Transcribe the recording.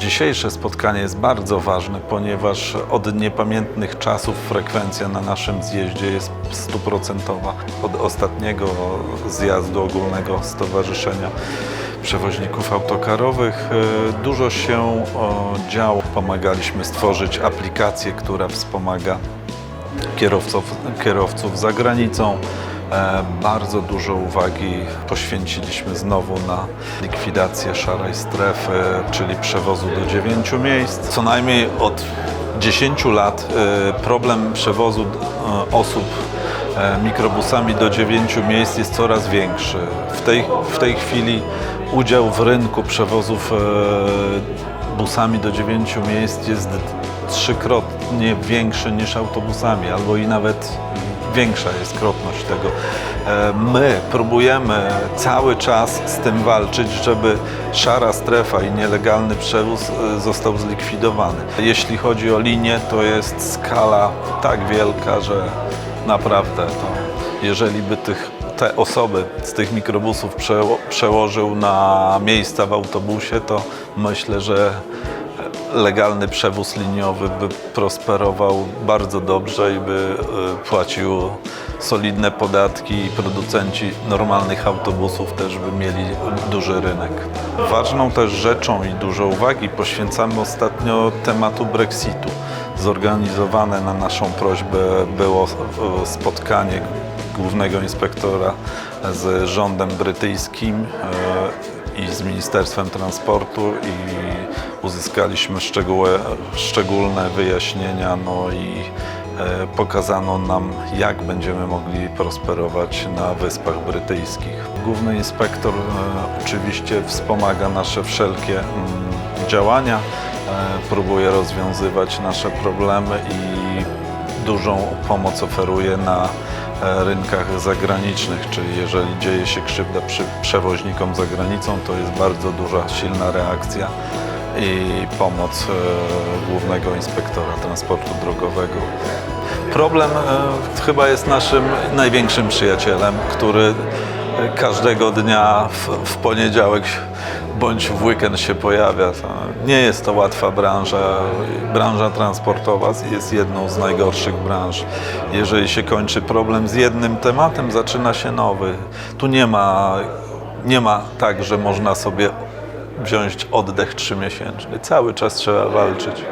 Dzisiejsze spotkanie jest bardzo ważne, ponieważ od niepamiętnych czasów frekwencja na naszym zjeździe jest stuprocentowa. Od ostatniego zjazdu ogólnego Stowarzyszenia Przewoźników Autokarowych e, dużo się działo. Pomagaliśmy stworzyć aplikację, która wspomaga kierowców, kierowców za granicą. E, Bardzo dużo uwagi poświęciliśmy znowu na likwidację szarej strefy, czyli przewozu do dziewięciu miejsc. Co najmniej od 10 lat e, problem przewozu e, osób mikrobusami do dziewięciu miejsc jest coraz większy. W tej, w tej chwili udział w rynku przewozów busami do dziewięciu miejsc jest trzykrotnie większy niż autobusami, albo i nawet większa jest krotność tego. E, My próbujemy cały czas z tym walczyć, żeby szara strefa i nielegalny przewóz e, został zlikwidowany. Jeśli chodzi o linię, to jest skala tak wielka, że naprawdę to jeżeli by tych, te osoby z tych mikrobusów przeło, przełożył na miejsca w autobusie, to myślę, że legalny przewóz liniowy by prosperował bardzo dobrze i by e, płacił solidne podatki i producenci normalnych autobusów też by mieli duży rynek. Ważną też rzeczą i dużo uwagi poświęcamy ostatnio tematu Brexitu. Zorganizowane na naszą prośbę było e, spotkanie głównego inspektora z rządem brytyjskim e, i z Ministerstwem Transportu i uzyskaliśmy szczegóły, szczególne wyjaśnienia no i e, pokazano nam, jak będziemy mogli prosperować na Wyspach Brytyjskich. Główny inspektor e, oczywiście wspomaga nasze wszelkie mm, działania, e, próbuje rozwiązywać nasze problemy i dużą pomoc oferuje na rynkach zagranicznych, czyli jeżeli dzieje się krzywda przy przewoźnikom za granicą, to jest bardzo duża, silna reakcja i pomoc e, Głównego Inspektora Transportu Drogowego. Problem e, chyba jest naszym największym przyjacielem, który e, każdego dnia w, w poniedziałek bądź w weekend się pojawia. Nie jest to łatwa branża. Branża transportowa jest jedną z najgorszych branż. Jeżeli się kończy problem z jednym tematem, zaczyna się nowy. Tu nie ma, nie ma tak, że można sobie wziąć oddech trzymiesięczny. Cały czas trzeba walczyć.